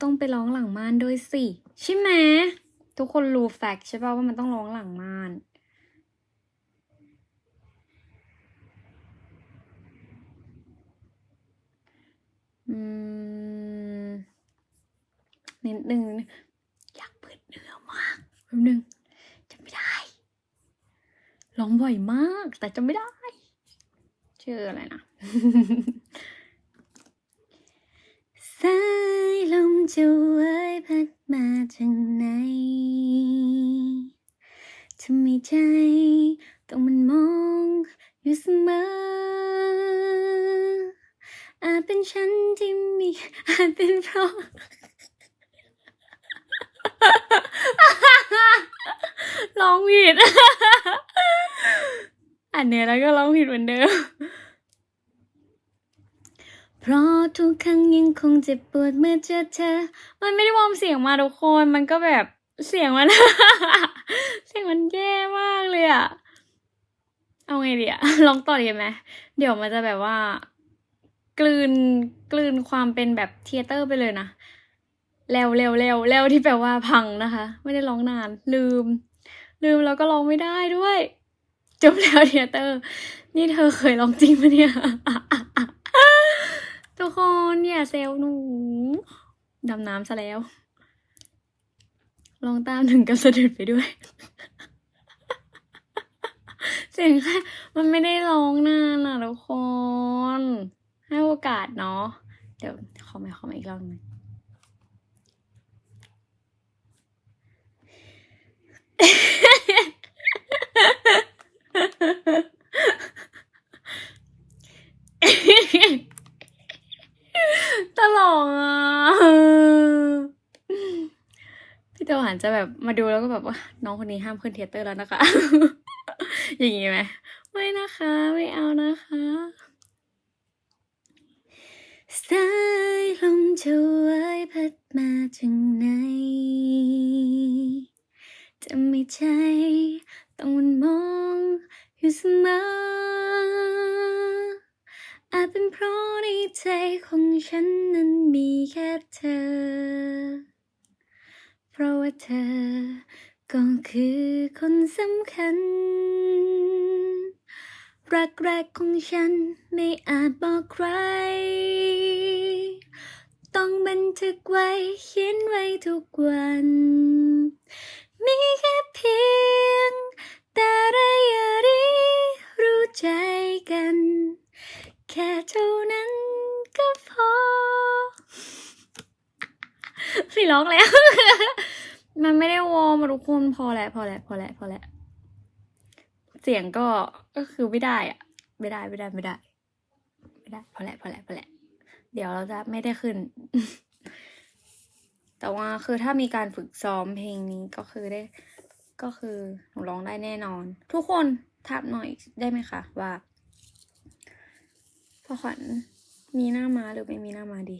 ต้องไปร้องหลังม่านด้วยสิ ใช่ไหมทุกคนรู้แฟกใช่ป่ะว่ามันต้องร้องหลังม่านอืมนิดนึงอยากเปิดเนื้อมากแป๊บนึงจำไม่ได้ร้องบ่อยมาก แต่จำไม่ได้ชื่ออะไรนะสายลม จะไหวพัดมาจากไหนทำไมใจต้องมันมองอยู่เสมอ อาจเป็นฉันที่มีอาจเป็นเพราะร้องผิดอันเนี้ยแล้วก็ร้องผิดเหมือนเดิม เพราะทุกครั้งยังคงเจ็บปวดเมื่อเจอเธอ มันไม่ได้วอร์มเสียงมาทุกคน มันก็แบบเสียงมัน เสียงมันแย่มากเลยอะเอาไงดีอะลองต่อดีไหมเดี๋ยวมันจะแบบว่า กลืนกลืนความเป็นแบบเทเตอร์ไปเลยนะเร็วเร็วเร็วเร็วที่แปลว่าพังนะคะ ไม่ได้ร้องนาน ลืม ลืมแล้วก็ร้องไม่ได้ด้วย จบแล้วเทเตอร์ นี่เธอเคยร้องจริงปะเนี่ย ทุกคนอย่าเซลหนูดำน้ำซะแล้ว ลองตามหนึ่งกับสะดุดไปด้วย เสียงแค่มันไม่ได้ร้องนานอะทุกคน ให้โอกาสเนาะ เดี๋ยวขอมาขอมาอีกรอบนึง ตลกอะพี่ตะวันจะแบบมาดูแล้วก็แบบว่า น้องคนนี้ห้ามขึ้นเทเตอร์แล้วนะคะ อย่างงี้ไหมไม่นะคะ ไม่เอานะคะสายลมจะไหวพัดมาจากไหน จะไม่ใจต้องมันมองอยู่เสมอ ใจของฉันนั้นมีแค่เธอ เพราะว่าเธอ ก็คือคนสำคัญ รักแรกของฉันไม่อาจบอกใคร ต้องบันทึกไว้เขียนไว้ทุกวัน มีแค่เพียง พี่ร้องแล้ว มันไม่ได้วอร์มทุกคนพอแล้วพอแล้วพอแล้วพอแล้วเสียงก็ก็คือไม่ได้อะไม่ได้ไม่ได้ไม่ได้ ไม่ได้พอแล้วพอแล้วพอแล้วเดี๋ยวเราจะไม่ได้ขึ้น แต่ว่าคือถ้ามีการฝึกซ้อมเพลงนี้ก็คือได้ ก็คือหนูร้องได้แน่นอน ทุกคนถามหน่อยได้ไหมคะว่าพอขวัญมีหน้ามาหรือไม่มีหน้ามาดี